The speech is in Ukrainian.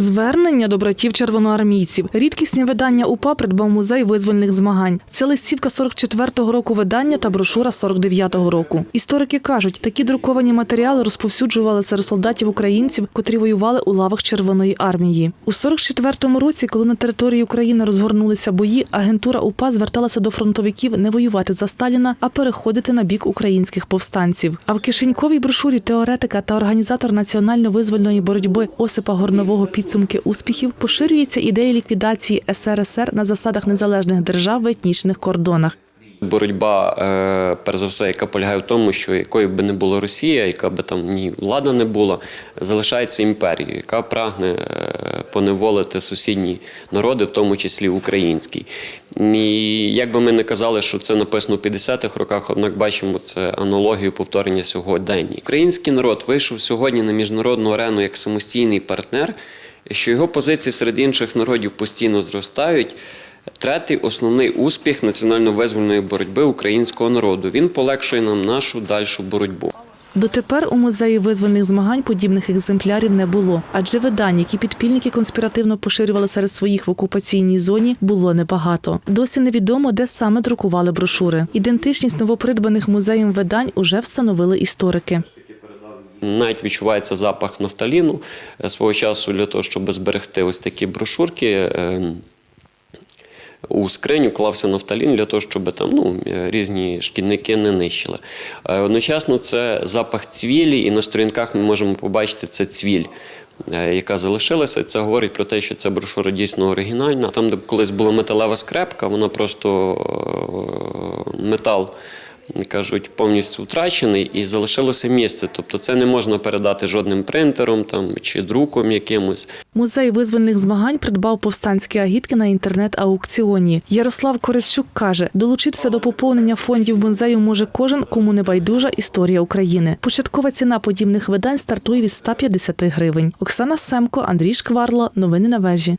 Звернення до братів червоноармійців. Рідкісні видання УПА придбав музей визвольних змагань. Це листівка 44-го року видання та брошура 49-го року. Історики кажуть, такі друковані матеріали розповсюджували серед солдатів українців, котрі воювали у лавах Червоної армії. У 44-му році, коли на території України розгорнулися бої, агентура УПА зверталася до фронтовиків не воювати за Сталіна, а переходити на бік українських повстанців. А в кишеньковій брошурі теоретика та організатор національно-визвольної боротьби Осипа Горнового підсумки успіхів поширюється ідея ліквідації СРСР на засадах незалежних держав в етнічних кордонах. Боротьба, е, перш за все, яка полягає в тому, що якою би не була Росія, яка би там ні влада не була, залишається імперією, яка прагне е, поневолити сусідні народи, в тому числі український. І як би ми не казали, що це написано в 50-х роках, однак бачимо це аналогію повторення сьогодення. Український народ вийшов сьогодні на міжнародну арену як самостійний партнер, що його позиції серед інших народів постійно зростають. Третій основний успіх національно-визвольної боротьби українського народу. Він полегшує нам нашу дальшу боротьбу. Дотепер у музеї визвольних змагань подібних екземплярів не було, адже видань, які підпільники конспіративно поширювали серед своїх в окупаційній зоні, було небагато. Досі невідомо, де саме друкували брошури. Ідентичність новопридбаних музеєм видань уже встановили історики. Навіть відчувається запах нафталіну Е, свого часу для того, щоб зберегти ось такі брошурки. е, У скриню клався нафталін для того, щоб там ну, е, різні шкідники не нищили. Одночасно це запах цвілі, і на сторінках ми можемо побачити це цвіль. Яка залишилася, це говорить про те, що ця брошура дійсно оригінальна. Там, де колись була металева скрепка, вона просто метал кажуть, повністю втрачений і залишилося місце. Тобто це не можна передати жодним принтером там, чи друком якимось. Музей визвольних змагань придбав повстанські агітки на інтернет-аукціоні. Ярослав Коричук каже, долучитися до поповнення фондів музею може кожен, кому не байдужа історія України. Початкова ціна подібних видань стартує від 150 гривень. Оксана Семко, Андрій Шкварло. Новини на вежі.